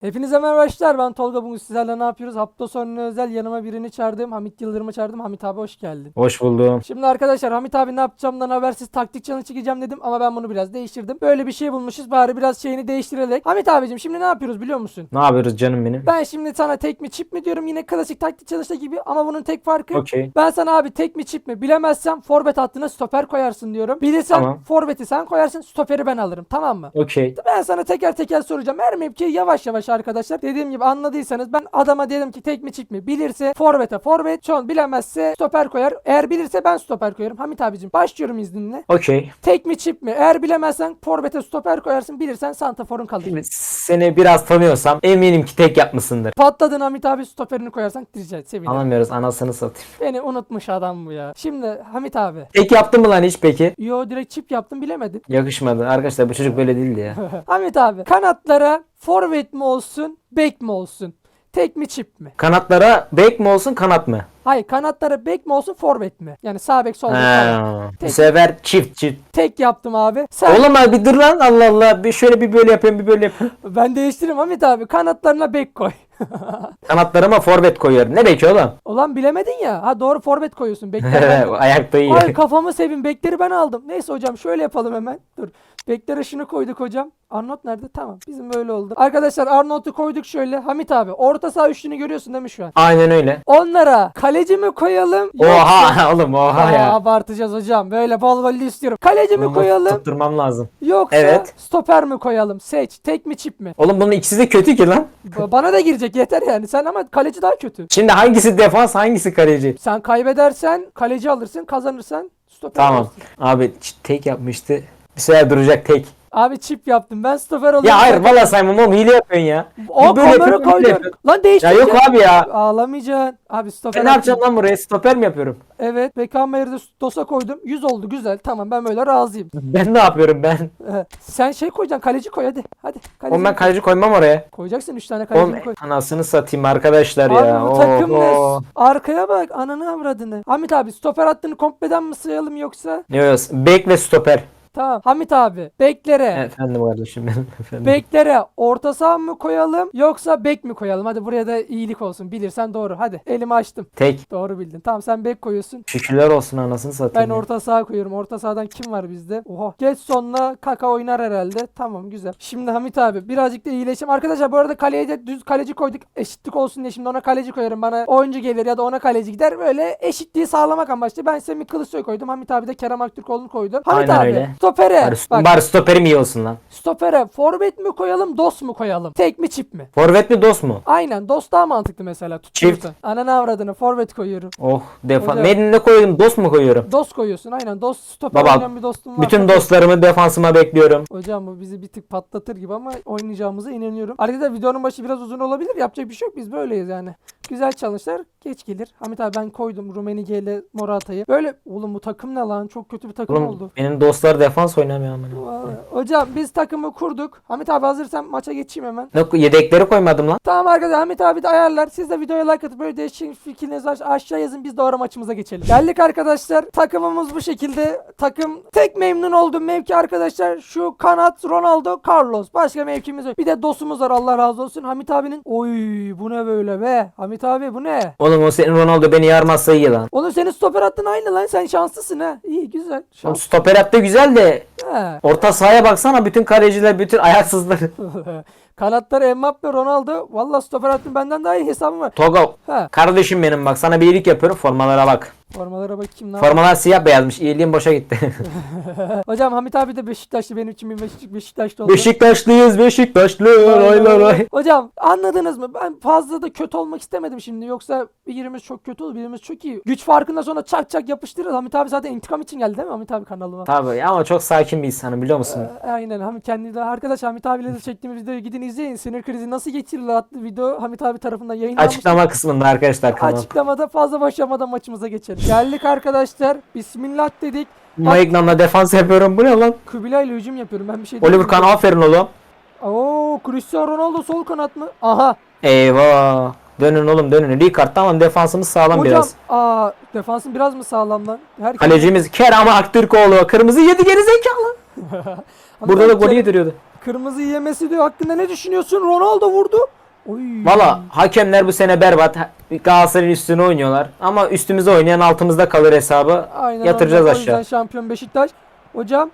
Hepinize merhaba arkadaşlar. Ben Tolga. Bugün sizlerle ne yapıyoruz? Hafta sonu özel yanıma birini çağırdım. Hamit Yıldırım'ı çağırdım. Hamit abi hoş geldin. Hoş buldum. Şimdi arkadaşlar Hamit abi ne yapacağımdan habersiz taktik challenge çekeceğim dedim ama ben bunu biraz değiştirdim. Böyle bir şey bulmuşuz bari biraz şeyini değiştirelim. Hamit abicim şimdi ne yapıyoruz biliyor musun? Ne yapıyoruz canım benim? Ben şimdi sana tek mi çip mi diyorum yine klasik taktik challenge'da gibi ama bunun tek farkı Okey. ben sana abi tek mi çip mi bilemezsem forvet hattına stoper koyarsın diyorum. Bilirsen Tamam. forveti sen koyarsın stoperi ben alırım tamam mı? Okey. Ben sana teker teker soracağım. Her mevkiyi yavaş yavaş arkadaşlar. Dediğim gibi anladıysanız ben adama dedim ki tek mi çift mi? Bilirse forvete forvet. Son bilemezse stoper koyar. Eğer bilirse ben stoper koyarım. Hamit abicim başlıyorum izninle. Okey. Tek mi çift mi? Eğer bilemezsen forvete stoper koyarsın. Bilirsen santaforun kalır. Şimdi seni biraz tanıyorsam eminim ki tek yapmışsındır. Patladın Hamit abi stoperini koyarsan rica et sevinirim. Anlamıyoruz anasını satayım. Beni unutmuş adam bu ya. Şimdi Hamit abi. Tek yaptın mı lan hiç peki? Yo direkt çip yaptım bilemedin. Yakışmadı. Arkadaşlar bu çocuk böyle değildi ya. Hamit abi kanatlara forvet mi olsun bek mi olsun? Tek mi çip mi? Kanatlara bek mi olsun kanat mı? Hayır kanatlara bek mi olsun forvet mi? Yani sağ bek sol bek. Ha. Bu Tek. sefer çift çift. Tek yaptım abi. Sen Oğlum abi bir dur lan Allah Allah. Bir şöyle bir böyle yapayım bir böyle yapayım. ben değiştiririm Hamit abi. Kanatlarına bek koy. Kanatlarıma forvet koyuyorum. Ne beki oğlum? Ulan bilemedin ya. Ha doğru forvet koyuyorsun. Bekleri ben... Ayakta iyi. Ay kafamı sevin. Bekleri ben aldım. Neyse hocam şöyle yapalım hemen. Dur. Beklere şunu koyduk hocam. Arnold nerede? Tamam. Bizim böyle oldu. Arkadaşlar Arnold'u koyduk şöyle. Hamit abi. Orta saha üçlünü görüyorsun değil mi şu an? Aynen öyle. Onlara kaleci mi koyalım? Oha oğlum oha Aa, ya. abartacağız hocam. Böyle bol gollü istiyorum. Kaleci mi Bunu koyalım? Tutturmam lazım. Yoksa Evet. stoper mi koyalım? Seç. Tek mi çip mi? Oğlum bunun ikisi de kötü ki lan. Ba- Bana da girecek yeter yani. Sen ama kaleci daha kötü. Şimdi hangisi defans hangisi kaleci? Sen kaybedersen kaleci alırsın, kazanırsan stoper Tamam. alırsın. Abi ç- tek yapmıştı. Sefer duracak tek. Abi çip yaptım. Ben stoper olurum. Ya hayır valla saymam oğlum hile yapıyorsun ya. O böyle kamera yapıyorum, bir böyle koydun. yapıyorum. Lan değiştir. Ya yok abi ya. Ağlamayacaksın. Abi stoper Ben ne yapacağım lan buraya? Stoper mi yapıyorum? Evet. Beckham dosa koydum. 100 oldu. Güzel. Tamam ben böyle razıyım. Ben ne yapıyorum ben? Sen şey koyacaksın. Kaleci koy hadi. Hadi. Kaleci Oğlum ben kaleci koymam oraya. Koyacaksın 3 tane Oğlum kaleci koy. anasını satayım arkadaşlar Abi ya. bu takım ne? Oo. Arkaya bak. Ananı avradını. Hamit abi stoper hattını kompleden mi sayalım yoksa? Ne diyorsun? Bek ve stoper. Tamam. Hamit abi. Beklere. Efendim kardeşim benim efendim. Beklere orta saha mı koyalım yoksa bek mi koyalım? Hadi buraya da iyilik olsun. Bilirsen doğru. Hadi elimi açtım. Tek. Doğru bildin. Tamam sen bek koyuyorsun. Şükürler olsun anasını Ben satayım. ya. orta saha koyuyorum. Orta sahadan kim var bizde? Oha. Geç sonuna Kaka oynar herhalde. Tamam güzel. Şimdi Hamit abi birazcık da iyileşim. Arkadaşlar bu arada kaleye de düz kaleci koyduk. Eşitlik olsun diye şimdi ona kaleci koyarım. Bana oyuncu gelir ya da ona kaleci gider. Böyle eşitliği sağlamak amaçlı. Ben Semih Kılıçsoy koydum. Hamit abi de Kerem Aktürkoğlu'nu koydu. Hamit Aynen abi. öyle. Stopere. Bari, Bak bari stoperim iyi olsun lan. stopere forvet mi koyalım dos mu koyalım? Tek mi çip mi? Forvet mi dost mu? Aynen dost daha mantıklı mesela. Tutturursan. Ananı avradını forvet koyuyorum. Oh defa. Hocam. Ne, ne koydum? Dost mu koyuyorum? Dost koyuyorsun aynen. Dost stoper Baba, oynayan bir dostum var. Bütün dostlarımı defansıma bekliyorum. Hocam bu bizi bir tık patlatır gibi ama oynayacağımıza inanıyorum. Arkadaşlar videonun başı biraz uzun olabilir. Yapacak bir şey yok. Biz böyleyiz yani. Güzel challenge'lar geç gelir. Hamit abi ben koydum Rumenige ile Morata'yı. Böyle oğlum bu takım ne lan? Çok kötü bir takım Oğlum oldu. benim dostlar defans oynamıyor ama. Hocam biz takımı kurduk. Hamit abi hazırsan maça geçeyim hemen. Ne yedekleri koymadım lan. Tamam arkadaşlar Hamit abi de ayarlar. Siz de videoya like atıp böyle değişik fikirlerinizi aş- aşağı yazın. Biz ara maçımıza geçelim. Geldik arkadaşlar. Takımımız bu şekilde. Takım tek memnun olduğum mevki arkadaşlar. Şu kanat Ronaldo Carlos. Başka mevkimiz yok. Bir de dostumuz var Allah razı olsun. Hamit abinin. Oy bu ne böyle be. Hamit abi bu ne? Oğlum o senin Ronaldo beni yarmazsa iyi lan. Oğlum senin stoper attın aynı lan. Sen şanslısın ha. İyi güzel. Oğlum Şans. stoper attı güzel de He. orta sahaya baksana bütün kaleciler bütün ayaksızları. Kanatlar Mbappe Ronaldo. Valla stoper attın benden daha iyi hesabım var. Togo Ha. kardeşim benim bak sana bir iyilik yapıyorum formalara bak. Formalara bakayım lan. Formalar siyah beyazmış iyiliğim boşa gitti. Hocam Hamit abi de Beşiktaşlı benim için bir Beşik- Beşiktaşlı oldu. Beşiktaşlıyız Beşiktaşlı lay lay lay. Hocam anladınız mı? Ben fazla da kötü olmak istemedim şimdi. Yoksa birimiz çok kötü olur, birimiz çok iyi. Güç farkından sonra çak çak yapıştırırız. Hamit abi zaten intikam için geldi değil mi Hamit abi kanalıma? Tabii ama çok sakin bir insanım biliyor musun? Ee, Aynen Hamit kendi de arkadaş Hamit abiyle de çektiğimiz videoyu gidin izleyin. Sinir krizi nasıl geçirilir adlı video Hamit abi tarafından yayınlanmış. Açıklama kısmında arkadaşlar kanal. Açıklamada fazla başlamadan maçımıza geçelim. Geldik arkadaşlar. Bismillah dedik. Magnum'la defans yapıyorum bu ne lan? Kubilay ile hücum yapıyorum. Ben bir şey Oliver Kahn aferin oğlum. Oo, Cristiano Ronaldo sol kanat mı? Aha. Eyvah. Dönün oğlum dönün. Ricard tamam defansımız sağlam Hocam, biraz. aa defansın biraz mı sağlam lan? Herkes... Kalecimiz Kerem Aktürkoğlu. Kırmızı yedi geri zekalı. Burada da golü yediriyordu. Kırmızı yemesi diyor. Hakkında ne düşünüyorsun? Ronaldo vurdu. Oy. Valla hakemler bu sene berbat. Galatasaray'ın üstüne oynuyorlar. Ama üstümüze oynayan altımızda kalır hesabı. Aynen Yatıracağız öyle. Aşağı. şampiyon Beşiktaş. Hocam.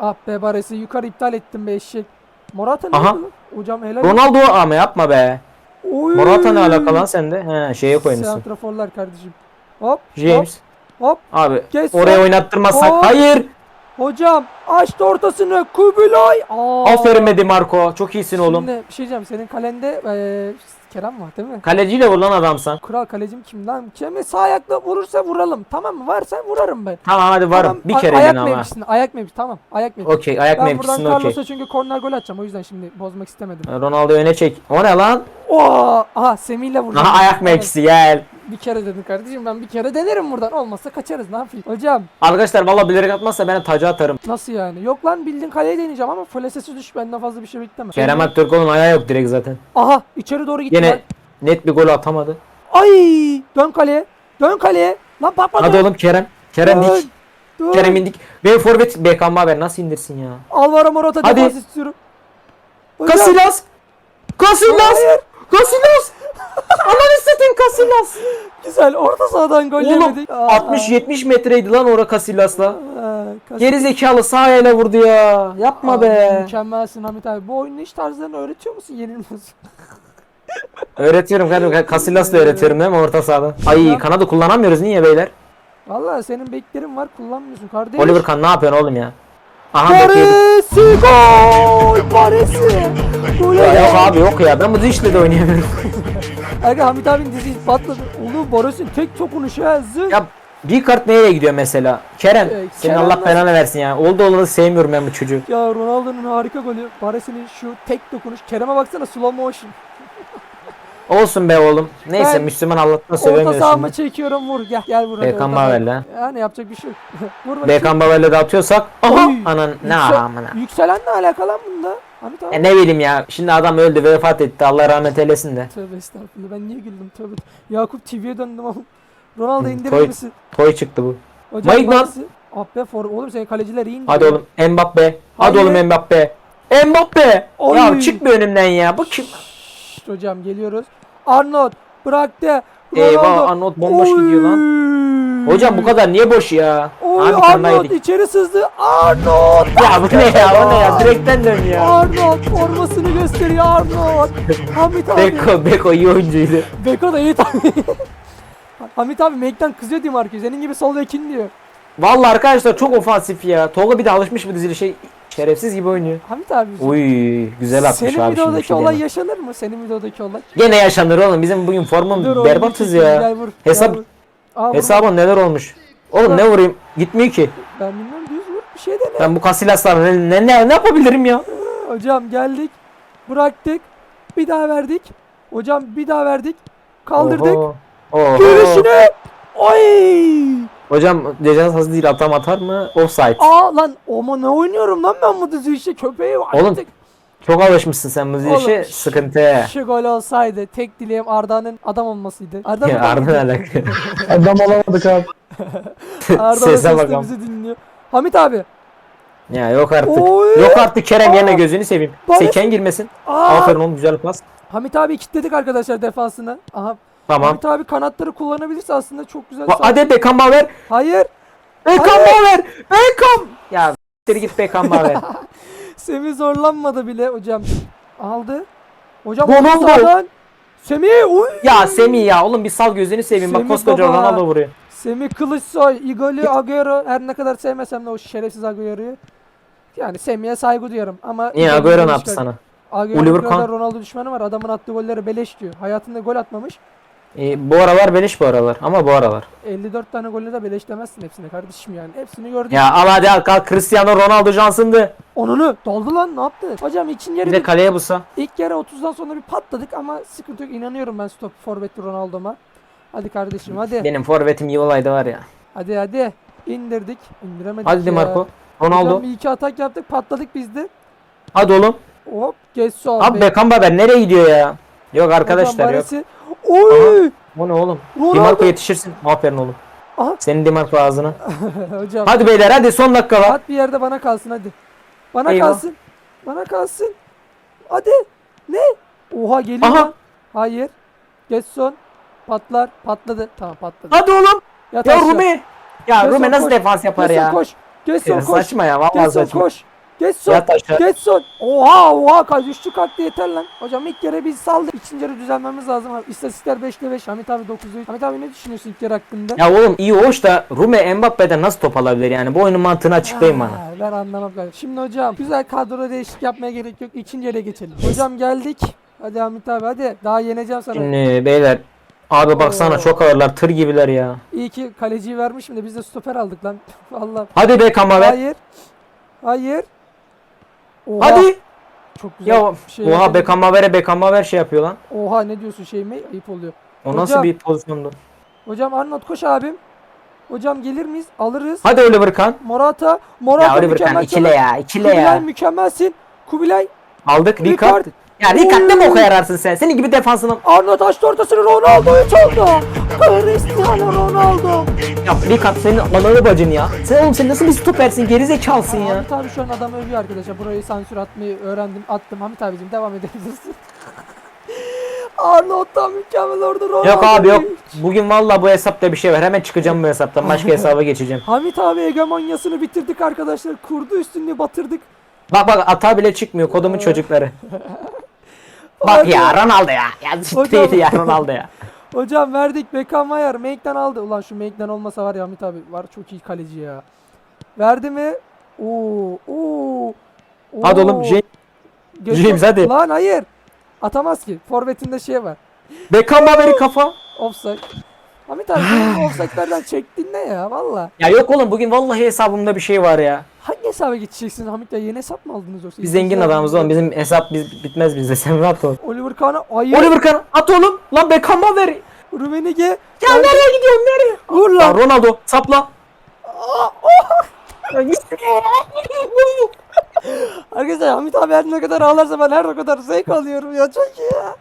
Ah be Baresi yukarı iptal ettim be eşek. Morata ne Aha. yapıyor? Hocam helal. Ronaldo ama yapma be. Oy. Morata ne alaka lan sende? He şeye koymuşsun. Santraforlar kardeşim. Hop. James. Hop. hop. Abi Geç oraya oynattırmazsak. Hop. Hayır. Hocam açtı ortasını. Kubilay. Aa. Aferin be Di Marco. Çok iyisin oğlum. Şimdi bir şey diyeceğim. Senin kalende eee Kerem var değil mi? Kaleciyle vur lan adamsan. Kral kalecim kim lan? Kimi sağ ayakla vurursa vuralım. Tamam mı? Varsa vurarım ben. Tamam hadi varım. Tamam, Bir kere ayak ama. mevkisinde. Ayak mevkisi. Tamam. Ayak mevkisi. Okey ayak ben buradan mevkisinde okey. Carlos'a çünkü korner gol atacağım. O yüzden şimdi bozmak istemedim. Ronaldo öne çek. O ne lan? Oo! Aha Semih ile vuracağım. Aha ayak mevkisi gel. Bir kere dedim kardeşim ben bir kere denerim buradan. Olmazsa kaçarız ne yapayım. Hocam Arkadaşlar valla bilerek atmazsa ben tacı atarım. nasıl yani? Yok lan bildiğin kaleye deneyeceğim ama flesesi düş benden fazla bir şey bekleme. Kerem Aktürkoğlu'nun ayağı yok direkt zaten. Aha içeri doğru gitti. Yine lan. net bir gol atamadı. Ay dön kaleye. Dön kaleye. Lan bak bak. Hadi oğlum Kerem. Kerem Dön, dik. dön. Kerem indik. Ben forvet Beckham haber nasıl indirsin ya? Alvaro Morata Hadi. defans istiyorum. Hocam, Casillas. Casillas. Hayır. Casillas. Ananı satayım Casillas. Güzel orta sahadan gol Oğlum yemedik. Aa, 60-70 metreydi lan ora Casillas'la. aa, Casillas. Geri zekalı sağ ayağıyla vurdu ya. Yapma Abi, be. Mükemmelsin Hamit abi. Bu oyunun iş tarzlarını öğretiyor musun? Yenilmiyorsun. Öğretiyorum kardeşim. Casillas'la öğretiyorum değil mi orta sahada? Ay kanadı kullanamıyoruz niye beyler? Valla senin beklerin var kullanmıyorsun kardeş. Oliver Kahn ne yapıyorsun oğlum ya? Aha bek yedik. Baresi gol! Baresi! Gol Ya yok abi yok ya ben bu dişle de oynayamıyorum. Aga Hamit abinin dizi patladı. Oğlum Baresi'nin tek tokunuşu ha ya bir kart nereye gidiyor mesela? Kerem Ee, senin Allah belanı versin ya. Oldu oldu sevmiyorum ben bu çocuğu. Ya Ronaldo'nun harika golü. Baresi'nin şu tek dokunuş. Kerem'e baksana slow motion. Olsun be oğlum. Neyse Ben Müslüman Allah'tan Orta şimdi. çekiyorum vur. Gel gel vur. hadi Beckham orta saha. Ha. Yani yapacak bir şey yok. vur bakayım. Beckham Bavel'le de atıyorsak. Aha Oy. anan ne Yüksel- amına. Yükselen ne alaka lan bunda? Abi. E ne bileyim ya. Şimdi adam öldü vefat etti. Allah rahmet eylesin de. Tövbe estağfurullah ben niye güldüm tövbe. Yakup TV'ye döndüm ama. Ronaldo koy. misin? Toy çıktı bu. Hocam Maignan. Baresi- Ah be for oğlum senin kaleciler iyi Hadi oğlum Mbappe. Hadi Hayır. oğlum Mbappe. Mbappe. Oy. Ya çık bir önümden ya. Bu kim? Şşt, hocam geliyoruz. Arnold bıraktı. Eyvah Ronaldo. Arnold bomboş Oy. gidiyor lan. Hocam bu kadar niye boş ya? Oy Abi Arnold yedik. içeri sızdı. Arnold. Ya bu ne ya? Bu ne ya? Direkten dön ya. Arnold formasını gösteriyor Arnold. Hamit abi. Beko, Beko iyi oyuncuydu. Beko da iyi tabii. Hamit abi Mek'ten kızıyor diye Marquez. Senin gibi sol bekin diyor. Vallahi arkadaşlar çok ofansif ya. Tolga bir de alışmış bu dizili şey. Şerefsiz gibi oynuyor. Hamit abi. Uy güzel atmış Senin abi şimdi. videodaki şey olay diyemem. yaşanır mı? Senin videodaki olay. Gene yaşanır oğlum. Bizim bugün formum berbatız çekeyim, ya. vur, Hesap-. Aa, vur. Hesabın neler olmuş? Oğlum ne vurayım? Gitmiyor ki. Ben bilmem düz vur bir şey dene. Ben bu Casillas'larla ne, ne, ne, ne yapabilirim ya? Hocam geldik. Bıraktık. Bir daha verdik. Hocam bir daha verdik. Kaldırdık. Oho. Oho. Görüşünü. Oy! Hocam ceza sahası değil atam atar mı? Offside. Aa lan ama ne oynuyorum lan ben bu dizi işte köpeği var. Oğlum, Çok alışmışsın sen bu Oğlum, işe. şş, Sıkıntı. Şu gol olsaydı tek dileğim Arda'nın adam olmasıydı. Arda Ya mı? Arda ne alaka? Adam olamadık abi. Arda Sese Sesle bakalım. bizi dinliyor. Hamit abi. Ya yok artık. Oy! Yok artık Kerem Aa! yerine gözünü seveyim. Barış- Seken girmesin. Aa! Aferin oğlum güzel pas. Hamit abi kilitledik arkadaşlar defansını. Aha. Tamam. Hamit abi kanatları kullanabilirse aslında çok güzel. Va- sağ- Hadi Beckham ver. Hayır. Beckham ver. Beckham. Ya s**tir git Beckham ver. Semih zorlanmadı bile hocam. Aldı. Hocam Ronaldo. sağdan. Semih uy. ya Semih ya oğlum bir sal gözünü seveyim. Bak koskoca baba. Ronaldo vuruyor. Semih Kılıçsoy, Igoli Agüero her ne kadar sevmesem de o şerefsiz Agüero'yu. Yani Semih'e saygı duyuyorum ama Niye Agüero ne yaptı sana? Agüero Oliver bu kadar Kahn. Ronaldo düşmanı var. Adamın attığı golleri beleş diyor. Hayatında gol atmamış. E, bu aralar beleş bu aralar ama bu aralar. 54 tane golü de beleş demezsin hepsine kardeşim yani. Hepsini gördük. Ya al hadi al kalk Cristiano Ronaldo Johnson'dı. Onunu doldu lan ne yaptı? Hocam ikinci Bir yarı de kaleye bulsa. ilk yarı 30'dan sonra bir patladık ama sıkıntı yok. İnanıyorum ben stop forvetli Ronaldo'ma. Hadi kardeşim hadi. Benim forvetim Yıvalay'da var ya. Hadi hadi. İndirdik. İndiremedik Hadi Di ya. Marco. Hocam Ronaldo. bir iki atak yaptık patladık biz de. Hadi oğlum. Hop geç sol. Abi Beckham Baber nereye gidiyor ya? Yok arkadaşlar yok. Oy! Bu ne oğlum? Di Ronaldo. Marco yetişirsin. Aferin oğlum. Aha. Senin Di Marco ağzına. Hocam. Hadi beyler hadi son dakika var. At bir yerde bana kalsın hadi. Bana Eyvah. kalsın. Bana kalsın. Hadi. Ne? Oha geliyor Aha. lan. Hayır. Geç son. Patlar. Patladı. Tamam patladı. Hadi oğlum. Yat Ya aşağı. Rume. Ya Gerson Rume nasıl koş. defans yapar Geç son ya? koş. Geç son Ya koş. saçma ya vallahi Geç son saçma. koş. Geç son. Yat aşağı. Geç son. Oha oha kaç düştü kalktı yeter lan. Hocam ilk yarı biz saldık. İkinci yarı düzenlememiz lazım. abi. İstatistikler 5'te 5. Hamit abi 9'da 3. Hamit abi ne düşünüyorsun ilk yarı hakkında? Ya oğlum iyi hoş da Rume Mbappe'den nasıl top alabilir yani? Bu oyunun mantığını açıklayın bana. Ben anlamam ben. Şimdi hocam güzel kadro değişik yapmaya gerek yok. İkinci yere geçelim. Hocam geldik. Hadi Hamit abi hadi. Daha yeneceğim sana. Şimdi beyler abi baksana Oo. çok ağırlar tır gibiler ya. İyi ki kaleciyi vermişim de biz de stoper aldık lan. Vallahi. Hadi Beckham'a ver. Hayır. Hayır. Oha. Hadi. Çok güzel. Ya şey oha yapalım. Beckham'a ver Beckham'a ver şey yapıyor lan. Oha ne diyorsun şey mi? Ayıp oluyor. O nasıl Hocam. bir pozisyondu? Hocam Arnold koş abim. Hocam gelir miyiz? Alırız. Hadi Oliver Kahn. Morata. Morata Ya Oliver Kahn ikile ya ikile Kubilay ya. mükemmelsin. Kubilay. Aldık Ricard. Ricard. Ya Oy. oka yararsın sen? Senin gibi defansına. Arnold açtı ortasını Ronaldo'yu çaldı. Cristiano Ronaldo. Ya Ricard senin ananı bacın ya. Sen oğlum sen nasıl bir stopersin gerizekalısın ya. Hamit abi şu an adam övüyor arkadaşlar. Burayı sansür atmayı öğrendim. Attım. Hamit abicim devam edebilirsin. Arnold'dan mükemmel orada Ronaldo. Yok abi yok. Bugün valla bu hesapta bir şey var. Hemen çıkacağım bu hesaptan. Başka hesaba geçeceğim. Hamit abi hegemonyasını bitirdik arkadaşlar. Kurdu üstünlüğü batırdık. Bak bak ata bile çıkmıyor kodumun çocukları. Bak Hadi. ya Ronaldo ya. Ya ciddi ya Ronaldo ya. Hocam verdik Beckham Mayer. Make'den aldı. Ulan şu Make'den olmasa var ya Hamit abi. Var çok iyi kaleci ya. Verdi mi? Oo, oo. Hadi oo. oğlum James. Göster- James, hadi. Lan hayır. Atamaz ki. Forvetinde şey var. Beckham'a veri kafa. Offside. Hamit abi offside'lerden çektin ne ya valla. Ya yok oğlum bugün vallahi hesabımda bir şey var ya. Hangi hesaba geçeceksin Hamit ya? Yeni hesap mı aldınız yoksa? Biz zengin adamız oğlum. Bizim hesap biz, bitmez bizde. Sen rahat ol. Oliver Kahn'a hayır. Oliver Kahn at oğlum. Lan Beckham'a ver. Rumenige. Ya nereye gidiyorsun nereye? Vur Lan lan. Ronaldo sapla. Ya git. Arkadaşlar Hamit abi her ne kadar ağlarsa ben her ne kadar zevk alıyorum ya. Çok iyi ya.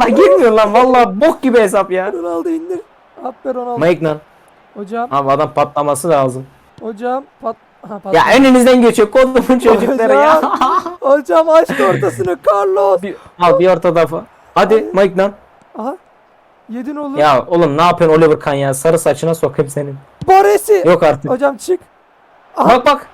Lan girmiyor lan vallahi bok gibi hesap ya. Ronaldo indir. At be Ronaldo. Maignan. Hocam. Abi adam patlaması lazım. Hocam. Pat. Aha. Ya önünüzden geçiyor kodumun çocukları ya. Hocam açtı ortasını Carlos. bir, al bir orta defa. Hadi Maignan. Aha. Yedin oğlum. Ya oğlum ne yapıyorsun Oliver Kahn ya? Sarı saçına sokayım senin. Baresi. Yok artık. Hocam çık. Aha. Bak bak.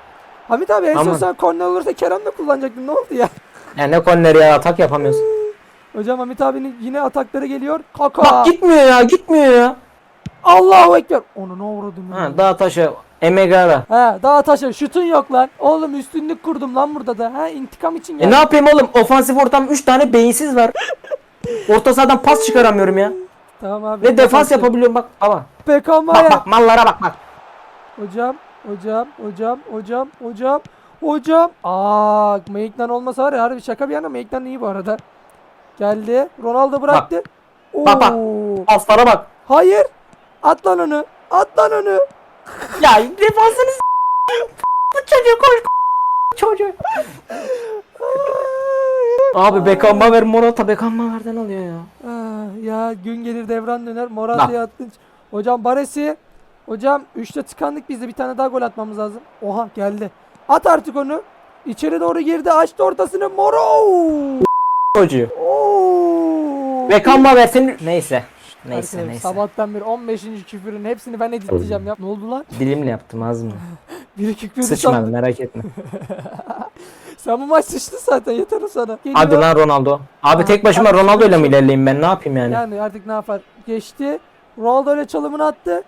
Hamit abi en son sen korner olursa Kerem de kullanacaktın. Ne oldu ya? Ya ne korneri ya atak yapamıyorsun. Hocam Hamit abinin yine atakları geliyor. Kaka. Bak gitmiyor ya gitmiyor ya. Allahu Ekber. Onu ne uğradım ya. Ha, dağ taşı Emegara. He daha taşa şutun yok lan. Oğlum üstünlük kurdum lan burada da. He intikam için E geldim. ne yapayım oğlum? Ofansif ortam 3 tane beyinsiz var. Orta sahadan pas çıkaramıyorum ya. Tamam abi. Ve defans yapabiliyorum bak. Beckham Bak var ya. bak mallara bak bak. Hocam, hocam, hocam, hocam, hocam, hocam. Aa, Maiknan olmasa var ya harbi şaka bir yana Maiknan iyi bu arada. Geldi. Ronaldo bıraktı. Bak, bak. Oo. Paslara bak. Hayır. At lan onu. At lan onu. Ya defansını s- Bu çocuğu koş çocuğu. Abi Beckham'a ver Morata Beckham'a verden alıyor ya. Ah, ya gün gelir devran döner. Morata'ya attın. Hocam Baresi. Hocam 3'te tıkandık biz de bir tane daha gol atmamız lazım. Oha geldi. At artık onu. İçeri doğru girdi. Açtı ortasını. Moro. Çocuğu. Oo. Beckham'a versin. Neyse. Neyse Arkadaşlar, neyse. Sabahtan beri 15. küfürün hepsini ben editleyeceğim ya. Ne oldu lan? Dilimle yaptım az mı? Biri küfürü Sıçmadı merak etme. Sen bu maç sıçtın zaten yeter o sana. Geliyor. Hadi lan Ronaldo. Abi Aa, tek başıma Ronaldo ile mi ilerleyeyim ben ne yapayım yani? Yani artık ne yapar? Geçti. Ronaldo ile çalımını attı.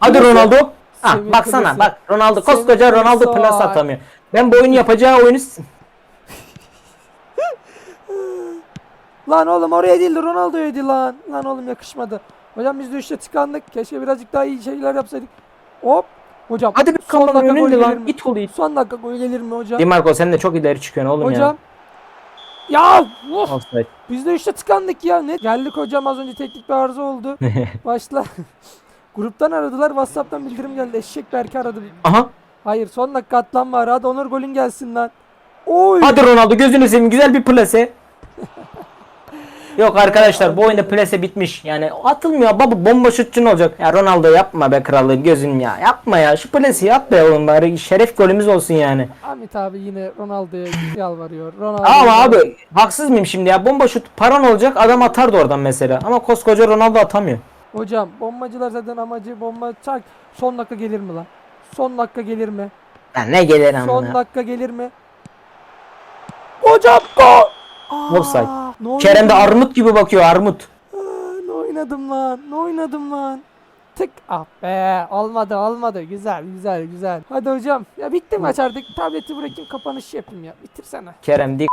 Hadi Neyse. Ronaldo. Ha Semih baksana Kılıç'ı. bak Ronaldo Semih koskoca Ronaldo Kılıç'ı plas var. atamıyor. Ben bu oyun yapacağı oyunu s- Lan oğlum oraya değildi Ronaldo'ydu lan. Lan oğlum yakışmadı. Hocam biz de işte tıkandık. Keşke birazcık daha iyi şeyler yapsaydık. Hop. Hocam Hadi bir son dakika gol gelir mi? it olayım. Son dakika gol gelir mi hocam? Di Marco sen de çok ileri çıkıyorsun oğlum hocam. Ya ya. of. Offside. Biz de işte tıkandık ya. Ne? Geldik hocam az önce teknik bir arıza oldu. Başla. Gruptan aradılar. Whatsapp'tan bildirim geldi. Eşek Berke aradı. Aha. Hayır son dakika atlan var. Hadi Onur golün gelsin lan. Oy. Hadi Ronaldo gözünü seveyim güzel bir plase. Yok arkadaşlar bu oyunda plase bitmiş. Yani atılmıyor baba bomba şutçun olacak. Ya Ronaldo yapma be kralım gözün ya. Yapma ya şu plase yap be oğlum bari şeref golümüz olsun yani. Ahmet abi yine Ronaldo'ya yalvarıyor. Ronaldo Ama abi haksız mıyım şimdi ya? Bomba şut paran olacak adam atardı oradan mesela. Ama koskoca Ronaldo atamıyor. Hocam bombacılar zaten amacı bomba çak. Son dakika gelir mi lan? Son dakika gelir mi? Ya ne gelir Son amına. dakika gelir mi? Hocam gol! Offside. Ne Kerem de armut gibi bakıyor armut. Aa, Ne oynadım lan? Ne oynadım lan? Tık. Ah be. Olmadı olmadı. Güzel güzel güzel. Hadi hocam. Ya bitti maç artık. Tableti bırakayım kapanış yapayım ya. Bitirsene. Kerem dik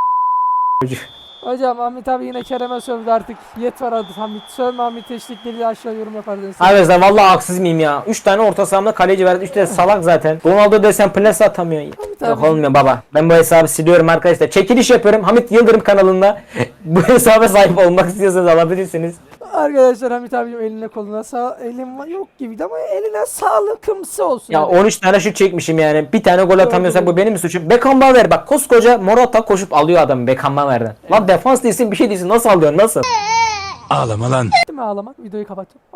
Hocam Ahmet abi yine Kerem'e sövdü artık. Yeter hadi Hamit. Sövme Hamit eşlikleri aşağı yorum yapardın. Arkadaşlar vallahi haksız mıyım ya? 3 tane orta sahamda kaleci verdi. 3 de salak zaten. Ronaldo desen plase atamıyor. Yok olmuyor baba. Ben bu hesabı siliyorum arkadaşlar. Çekiliş yapıyorum. Hamit Yıldırım kanalında. bu hesaba sahip olmak istiyorsanız alabilirsiniz. Arkadaşlar Hamit abicim eline koluna sağ elim var- yok gibiydi ama eline sağlıkımsı olsun. Ya 13 tane şut çekmişim yani. Bir tane gol atamıyorsak bu benim mi suçum? Beckham Bauer bak koskoca Morata koşup alıyor adamı Beckham Bauer'den. Lan defans değilsin bir şey değilsin. Nasıl alıyorsun nasıl? Ağlama lan. Değil mi ağlamak? Videoyu kapatıyorum.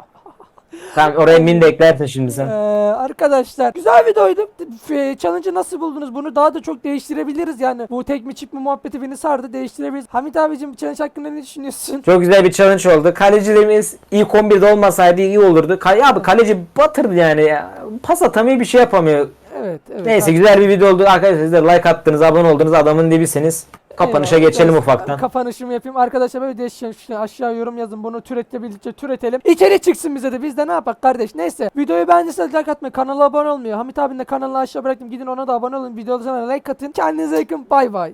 Tamam oraya min de eklersin şimdi Ee, sen. arkadaşlar güzel videoydu. F- Challenge'ı nasıl buldunuz? Bunu daha da çok değiştirebiliriz yani. Bu tek mi çift mi muhabbeti beni sardı. Değiştirebiliriz. Hamit abicim challenge hakkında ne düşünüyorsun? Çok güzel bir challenge oldu. Kalecilerimiz ilk 11'de olmasaydı iyi olurdu. Kale, abi kaleci batırdı yani ya. Pas atamıyor bir şey yapamıyor. Evet, evet. Neyse güzel bir video oldu. Arkadaşlar siz de like attınız, abone oldunuz, adamın dibisiniz. Kapanışa Eyvallah. geçelim ufaktan. Kapanışımı yapayım. Arkadaşlar böyle değişik şey aşağı yorum yazın. Bunu türetle birlikte türetelim. İçeri çıksın bize de. Biz de ne yapak kardeş? Neyse. Videoyu beğendiyseniz like atmayı. Kanala abone olmuyor. Hamit abinin de kanalını aşağı bıraktım. Gidin ona da abone olun. Videoda sana like atın. Kendinize yakın. Bay bay.